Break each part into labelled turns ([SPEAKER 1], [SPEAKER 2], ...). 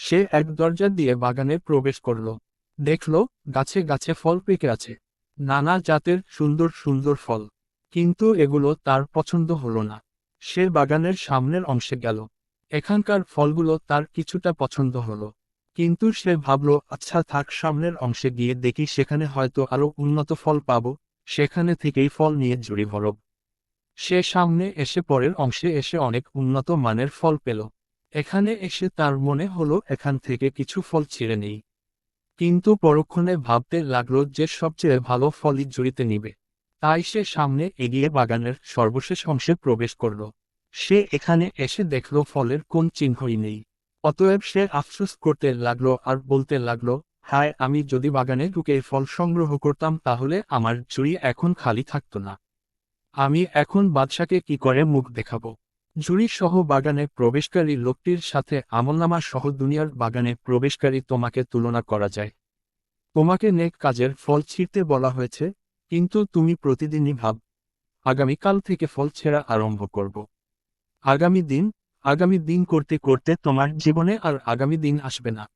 [SPEAKER 1] সে এক দরজা দিয়ে বাগানে প্রবেশ করল। দেখল, গাছে গাছে ফল পেকে আছে। নানা জাতের সুন্দর সুন্দর ফল। কিন্তু এগুলো তার পছন্দ হলো না। সে বাগানের সামনের অংশে গেল। এখানকার ফলগুলো তার কিছুটা পছন্দ হলো। কিন্তু সে ভাবল আচ্ছা থাক, সামনের অংশে গিয়ে দেখি সেখানে হয়তো আরও উন্নত ফল পাব। সেখানে থেকেই ফল নিয়ে জুড়ি ভরব সে সামনে এসে পরের অংশে এসে অনেক উন্নত মানের ফল পেল। এখানে এসে তার মনে হলো, এখান থেকে কিছু ফল ছিঁড়ে নেই। কিন্তু পরক্ষণে ভাবতে লাগল যে সবচেয়ে ভালো ফলই জুড়িতে নিবে। তাই সে সামনে এগিয়ে বাগানের সর্বশেষ অংশে প্রবেশ করল। সে এখানে এসে দেখল ফলের কোন চিহ্নই নেই। অতএব সে আফসোস করতে লাগল আর বলতে লাগল, হায়, আমি যদি বাগানে ঢুকে ফল সংগ্রহ করতাম তাহলে আমার ঝুড়ি এখন খালি থাকতো না। আমি এখন বাদশাকে কি করে মুখ দেখাবো? সহ বাগানে প্রবেশকারী লোকটির সাথে আমলনামা সহ দুনিয়ার বাগানে প্রবেশকারী তোমাকে তুলনা করা যায়। তোমাকে নেক কাজের ফল ছিঁড়তে বলা হয়েছে, কিন্তু তুমি প্রতিদিনই ভাব, আগামীকাল থেকে ফল ছেঁড়া আরম্ভ করব। আগামী দিন আগামী দিন করতে করতে তোমার জীবনে আর আগামী দিন আসবে না।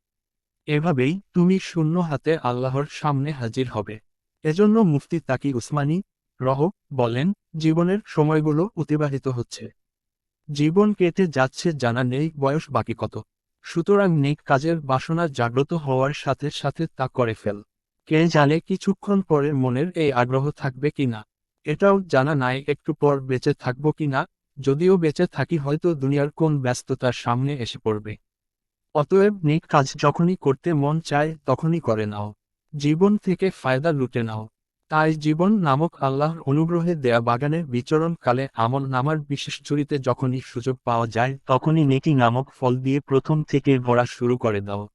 [SPEAKER 1] এভাবেই তুমি শূন্য হাতে আল্লাহর সামনে হাজির হবে। এজন্য মুফতি তাকি উসমানী রহ বলেন, জীবনের সময়গুলো অতিবাহিত হচ্ছে। জীবন কেটে যাচ্ছে জানা নেই বয়স বাকি কত। সুতরাং নেক কাজের বাসনা জাগ্রত হওয়ার সাথে সাথে তা করে ফেল। কে জানে কিছুক্ষণ পরে মনের এই আগ্রহ থাকবে কিনা এটাও জানা নাই একটু পর বেঁচে থাকব কিনা যদিও বেঁচে থাকি হয়তো দুনিয়ার কোন ব্যস্ততার সামনে এসে পড়বে। অতএব নেক কাজ যখনই করতে মন চায় তখনই করে নাও। জীবন থেকে ফায়দা লুটে নাও। তাই জীবন নামক আল্লাহর অনুগ্রহে দেয়া বাগানে বিচরণকালে আমল নামার বিশেষ চুরিতে যখনই সুযোগ পাওয়া যায়, তখনই নেকি নামক ফল দিয়ে প্রথম থেকে ভরা শুরু করে দাও।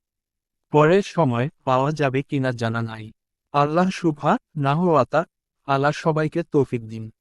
[SPEAKER 1] পরের সময় পাওয়া যাবে কিনা জানা নাই। আল্লাহ সুভা নাহওয়াতা, আল্লাহ সবাইকে তৌফিক দিন।